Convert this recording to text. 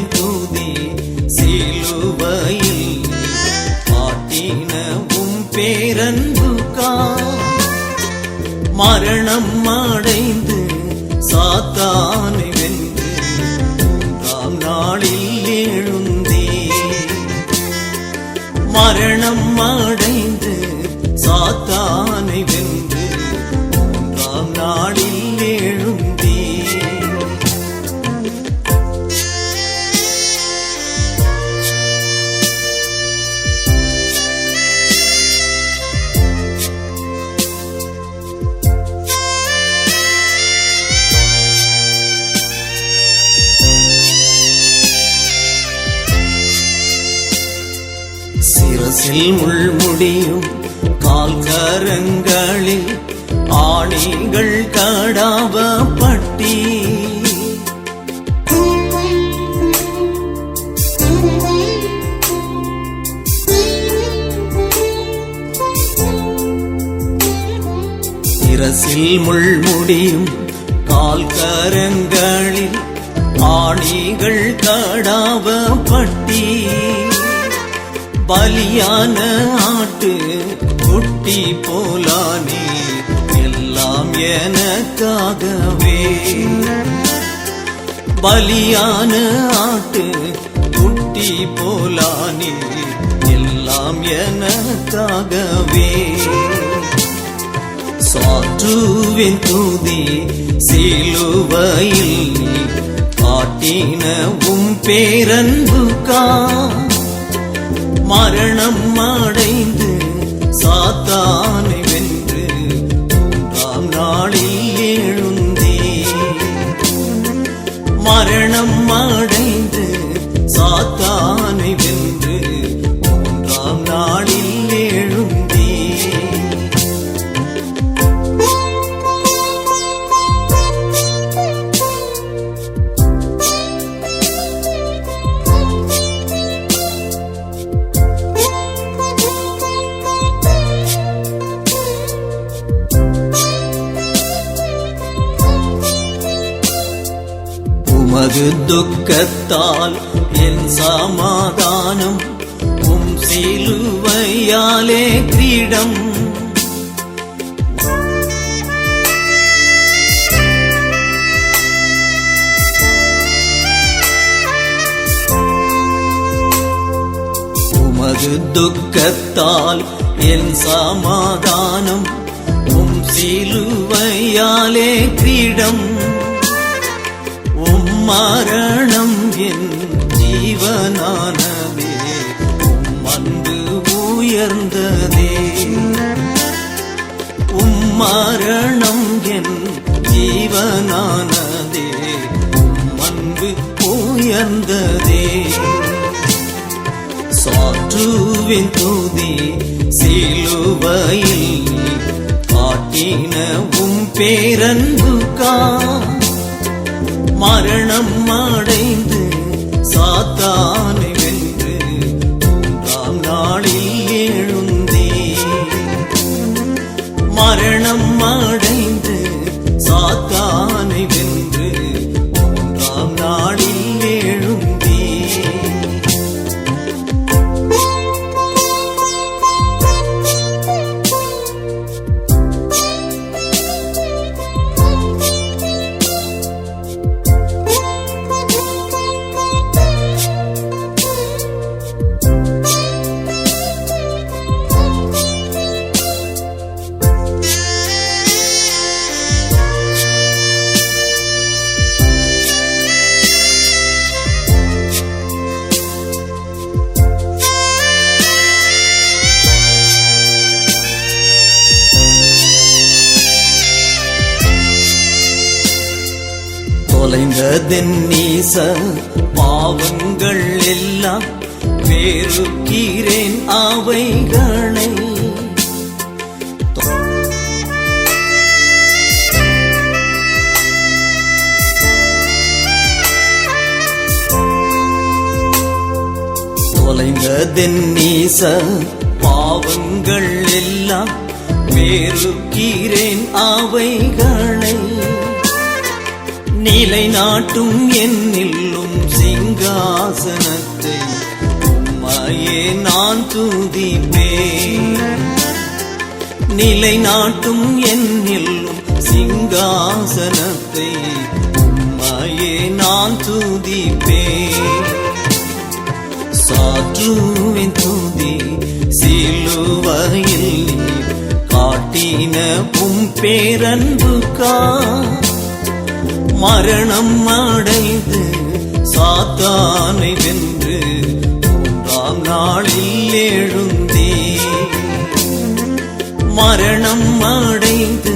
சாற்றுவின் சிலுவையில் காட்டின உம் பேரன்புக்கா மரணம் அடைந்து சாத்தானை வென்று மூன்றாம் நாளில் எழுந்தே மரணம் அடை சிரசில் முள்முடியும் கால் கரங்களில் ஆணிகள் கடாவ பட்டி. சிரசில் முள்முடியும் கால் கரங்களில் ஆணிகள் கடாவ பட்டி. பலியான ஆட்டு குட்டி போலானே எல்லாம் எனக்காகவே. பலியான ஆட்டு குட்டி போலானே எல்லாம் எனக்காகவே. சாற்றுவின் தூதி சிலுவையில் காட்டின உம் பேரன்புக்கா? மரணம் அடைந்து சாத்தானே உமது துக்கத்தால் என் சமாதானம் உம் சிலுவையாலே கிரீடம். உமது துக்கத்தால் என் சமாதானம் உம் சிலுவையாலே கிரீடம். மரணம் என் ஜீவனானவே உம் உயர்ந்ததே. உம் மரணம் என் ஜீவனானதே உம்மன்பு உயர்ந்ததே. சாற்றுவின் தூதி சிலுவையில் காட்டின உம் பேரன்புக்கா? மரணம் அடைந்து சாத்தானை வென்று மூன்றாம் நாளில் எழுந்தே மரணம் அடைந்து தொலைந்ததென் நீச பாவங்கள் எல்லாம் வேறுக்கீரேன் அவைகளை தொலைந்ததென் நீச பாவங்கள் எல்லாம் வேறுக்கீரேன் அவைகளை நிலை நாட்டும் என்னில்லும் சிங்காசனத்தை உம்மையே நான் துதிப்பேன். நிலை நாட்டும் என்னில்லும் சிங்காசனத்தை உம்மையே நான் துதிப்பேன். சாற்றுவின் துதி சிலுவையில் நீர் காட்டின உம் பேரன்புக்கா மரணம் அடைந்து சாத்தானை வென்று மூன்றாம் நாளில் எழுந்தே மரணம் அடைந்து